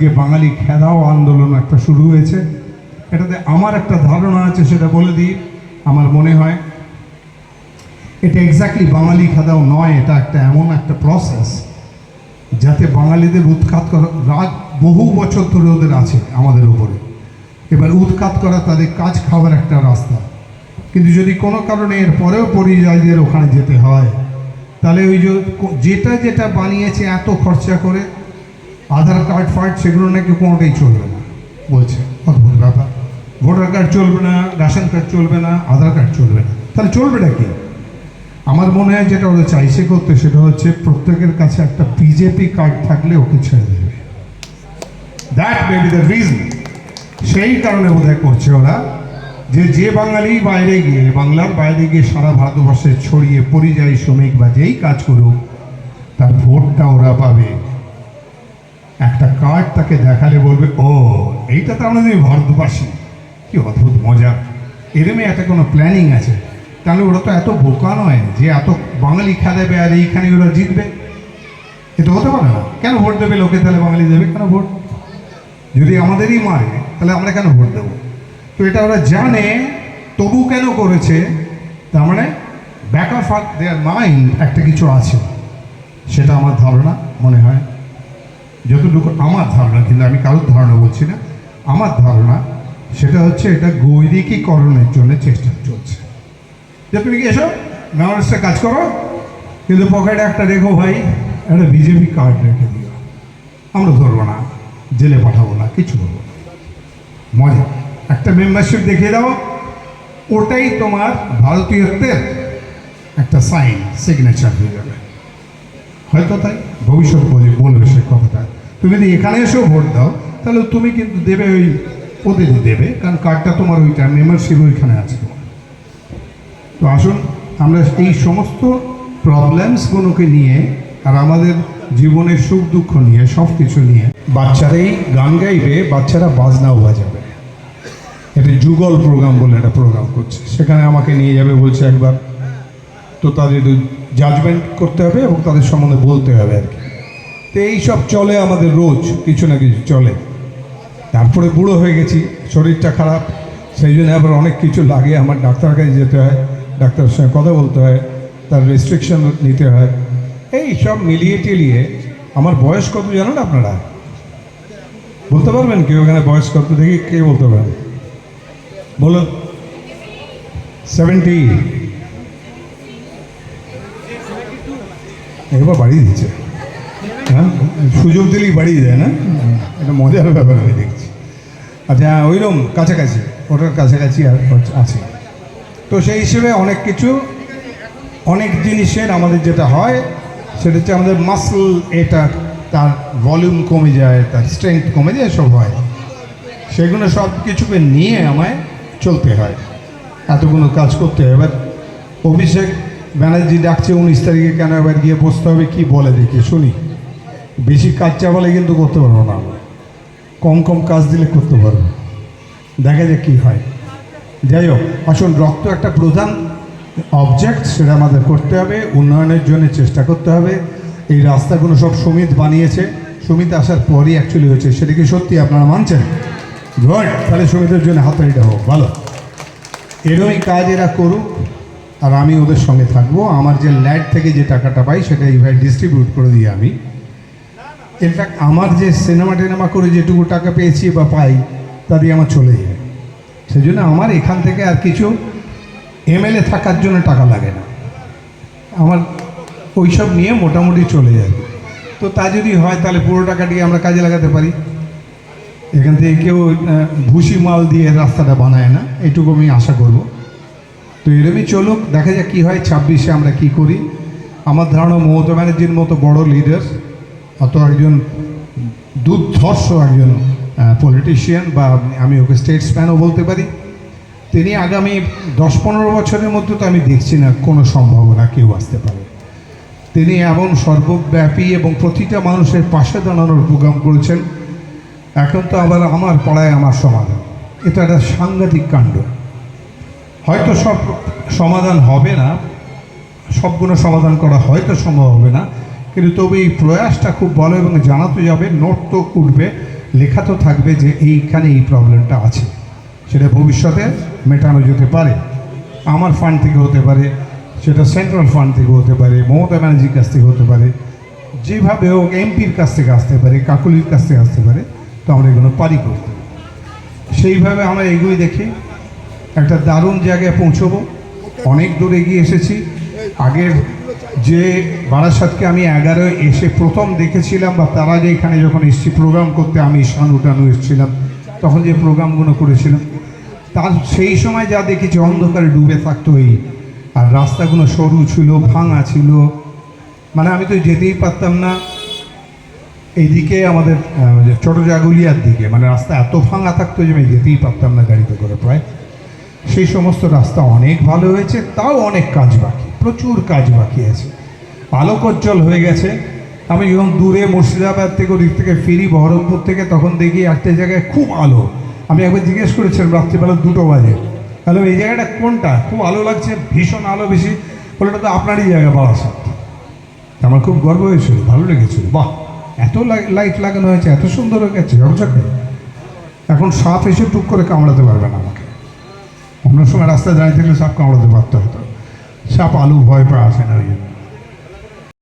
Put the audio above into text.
আজকে বাঙালি খেদাও আন্দোলন একটা শুরু হয়েছে। এটাতে আমার একটা ধারণা আছে, সেটা বলে দিই। আমার মনে হয় এটা এক্স্যাক্টলি বাঙালি খেদাও নয়, এটা একটা এমন একটা প্রসেস যাতে বাঙালিদের উৎখাত করা রাগ বহু বছর ধরে ওদের আছে আমাদের উপরে। এবার উৎখাত করা তাদের কাজ খাওয়ার একটা রাস্তা। কিন্তু যদি কোনো কারণে এর পরেও পরিযায়ীদের ওখানে যেতে হয়, তাহলে ওই যেটা যেটা বানিয়েছে এত খরচা করে আধার কার্ড ফার্ড সেগুলো নাকি কোনোটাই চলবে না। বলছে অদ্ভুত ব্যাপার। ভোটার কার্ড চলবে না, রেশন কার্ড চলবে না, আধার কার্ড চলবে না। তাহলে চলবেটা কি? আমার মনে হয় যেটা ওরা চাইছে করতে সেটা হচ্ছে প্রত্যেকের কাছে একটা বিজেপি কার্ড থাকলে ওকে ছেড়ে দেবে। That may be the reason সেই কারণে বোধহয় করছে ওরা যে যে বাঙালি বাইরে গিয়ে, বাংলার বাইরে গিয়ে সারা ভারতবর্ষে ছড়িয়ে পরিযায়ী শ্রমিক বা যেই কাজ করুক, তার ভোটটা ওরা পাবে। একটা কার্ড তাকে দেখালে বলবে, ও, এইটা তো আমরা ভারতবাসী। কি অদ্ভুত মজা। এরমই একটা কোনো প্ল্যানিং আছে। তাহলে ওরা তো এত বোকা নয় যে এত বাঙালি খেলাবে আর এইখানে ওরা জিতবে। এটা হতে পারে না। কেন ভোট দেবে লোকে? তাহলে বাঙালি দেবে কেন ভোট? যদি আমাদেরই মারে, তাহলে আমরা কেন ভোট দেবো? তো এটা ওরা জানে, তবু কেন করেছে? তার মানে ব্যাক অফ দেয়ার মাইন্ড একটা কিছু আছে। সেটা আমার ধারণা, মনে হয়। যতটুকু আমার ধারণা, কিন্তু আমি কারোর ধারণা বলছি না, আমার ধারণা সেটা হচ্ছে এটা গৈরিকীকরণের জন্য চেষ্টা চলছে। যে তুমি কি এসো? মেমোরিসটা কাজ করো। কিন্তু পকেটে একটা রেখো ভাই, একটা বিজেপি কার্ড রেখে দিও। আমরা ধরবো না, জেলে পাঠাবো না, কিছু করব না। মজা। একটা মেম্বারশিপ দেখিয়ে দাও। ওটাই তোমার ভারতীয়ত্বের একটা সাইন সিগনেচার হয়ে যাবে। হয়তো তাই? ভবিষ্যৎ বলে বলবে সে কথাটা। তুমি যদি এখানে এসেও ভোট দাও, তাহলে তুমি কিন্তু দেবে ওই ওদেরই দেবে, কারণ কার্ডটা তোমার ওইটা মেম্বারশিপ ওইখানে আছে তো আসুন, আমরা এই সমস্ত প্রবলেমসগুলোকে নিয়ে আর আমাদের জীবনের সুখ দুঃখ নিয়ে সব কিছু নিয়ে বাচ্চারাই গান গাইবে, বাচ্চারা বাজনাও বাজাবে। এটা যুগল প্রোগ্রাম বলে একটা প্রোগ্রাম করছে। সেখানে আমাকে নিয়ে যাবে বলছে একবার। তো তাদের জাজমেন্ট করতে হবে এবং তাদের সম্বন্ধে বলতে হবে আর কি। তো এইসব চলে আমাদের রোজ, কিছু না কিছু চলে। তারপরে বুড়ো হয়ে গেছি, শরীরটা খারাপ, সেই জন্য আবার অনেক কিছু লাগে, আমার ডাক্তার কাছে যেতে হয়, ডাক্তারের সঙ্গে কথা বলতে হয়, তার রেস্ট্রিকশন নিতে হয়। এই সব মিলিয়ে টিলিয়ে আমার বয়স কত জানেন আপনারা? বলতে পারবেন কেউ এখানে বয়স কত? দেখি কে বলতে পারেন। বলুন। সেভেন্টি এবার বাড়িয়ে দিচ্ছে। হ্যাঁ? সুযোগ দিলেই বাড়িয়ে দেয়, না? এটা মজার ব্যাপার আমি দেখছি। আচ্ছা ওইরকম কাছাকাছি, ওটার কাছাকাছি আর আছে। তো সেই হিসেবে অনেক কিছু, অনেক জিনিসের আমাদের যেটা হয়, সেটা হচ্ছে আমাদের মাসল এটা তার ভলিউম কমে যায়, তার স্ট্রেংথ কমে যায় সব হয়। সেগুলো সব কিছুকে নিয়ে আমায় চলতে হয়। এতগুলো কাজ করতে হয়। এবার অভিষেক ব্যানার্জি ডাকছে উনিশ তারিখে কেন এবার গিয়ে বসতে হবে, কি বলে দেখি, শুনি। বেশি কাজ চাপালে কিন্তু করতে পারব না আমরা। কম কম কাজ দিলে করতে পারব। দেখা যাক কী হয়। যাই হোক, আসুন, রক্ত একটা প্রধান অবজেক্ট সেটা আমাদের করতে হবে, উন্নয়নের জন্য চেষ্টা করতে হবে। এই রাস্তাগুলো সব সুমিত বানিয়েছে। সুমিত আসার পরই অ্যাকচুয়ালি হয়েছে, সেটা কি সত্যি আপনারা মানছেন? গুড তাহলে সুমিতের জন্য হাততালিটা হোক ভালো। এরমই কাজ এরা করুক। আর আমি ওদের সঙ্গে থাকব। আমার যে ল্যাড থেকে যে টাকাটা পাই, সেটা এইভাবে ডিস্ট্রিবিউট করে দিই আমি। ইনফ্যাক্ট আমার যে সিনেমা টিনেমা করে যেটুকু টাকা পেয়েছি বা পাই, তা দিয়ে আমার চলে যায়। সেই জন্য আমার এখান থেকে আর কিছু এমএলএ থাকার জন্য টাকা লাগে না। আমার ওইসব নিয়ে মোটামুটি চলে যাবে তো তা যদি হয়, তাহলে পুরো টাকাটিকে আমরা কাজে লাগাতে পারি। এখান থেকে কেউ ভুসি মাল দিয়ে রাস্তাটা বানায় না। এটুকু আমি আশা করব। তো এরমই চলুক, দেখা যাক কী হয়, ছাব্বিশে আমরা কি করি। আমার ধারণা মমতা ব্যানার্জির মতো বড় লিডার অত একজন দুর্ধর্ষ একজন পলিটিশিয়ান বা আমি ওকে স্টেটসম্যানও বলতে পারি। তিনি আগামী দশ পনেরো বছরের মধ্যে তো আমি দেখছি না, কোনো সম্ভাবনা কেউ আসতে পারে। তিনি এমন সর্বব্যাপী এবং প্রতিটা মানুষের পাশে দাঁড়ানোর প্রোগ্রাম করেছেন। এখন তো আবার আমার পাড়ায় আমার সমাধান। এটা একটা সাংঘাতিক কাণ্ড। হয়তো সব সমাধান হবে না, সবগুলো সমাধান করা হয়তো সম্ভব হবে না, কিন্তু তবে এই প্রয়াসটা খুব ভালো এবং জানাতে যাবে, নোট তো উঠবে, লেখা তো থাকবে যে এইখানে এই প্রবলেমটা আছে, সেটা ভবিষ্যতে মেটানো যেতে পারে, আমার ফান্ড থেকে হতে পারে, সেটা সেন্ট্রাল ফান্ড থেকে হতে পারে, মমতা ব্যানার্জির কাছ থেকে হতে পারে, যেভাবে হোক এমপির কাছ থেকে আসতে পারে, কাকুলির কাছ থেকে আসতে পারে, তো আমরা এগুলো পারি করতে। সেইভাবে আমরা এগুলি দেখি একটা দারুণ জায়গায় পৌঁছবো। অনেক দূর এগিয়ে এসেছি। আগের যে বারাসাতকে আমি এগারো এসে প্রথম দেখেছিলাম বা তারা যে এখানে যখন এসেছি প্রোগ্রাম করতে, আমি শানু টানু এসেছিলাম। তখন যে প্রোগ্রামগুলো করেছিলাম, তার সেই সময় যা দেখেছি, অন্ধকারে ডুবে থাকতো এই। আর রাস্তাগুলো সরু ছিল, ভাঙা ছিল। মানে আমি তো যেতেই পারতাম না। এইদিকে আমাদের ছোট জাগুলিয়ার দিকে মানে রাস্তা এত ভাঙা থাকতো যে আমি যেতেই পারতাম না গাড়িতে করে প্রায়। সেই সমস্ত রাস্তা অনেক ভালো হয়েছে, তাও অনেক কাজ বাকি, প্রচুর কাজ বাকি আছে। আলোকজ্জ্বল হয়ে গেছে। আমি যখন দূরে মুর্শিদাবাদ থেকে ওদিক থেকে ফিরি, বহরমপুর থেকে, তখন দেখি একটা জায়গায় খুব আলো। আমি একবার জিজ্ঞেস করেছিলাম, রাত্রিবেলা দুটো বাজে। তাহলে এই জায়গাটা কোনটা? খুব আলো লাগছে, ভীষণ আলো বেশি। বলে তো আপনারই জায়গা, বারাসাত। আমার খুব গর্ব হয়েছিল, ভালো লেগেছিল। বাহ! এত লাই- লাইট লাগানো হয়েছে, এত সুন্দর হয়ে গেছে এখন সাপ এসে টুক করে কামড়াতে পারবে না আমাকে। অন্য সময় রাস্তায় দাঁড়িয়ে থাকলে সাপ কামড়াতে পারতে হতো। সাপ আলু ভয় পায়, আসে না ওই জন্য।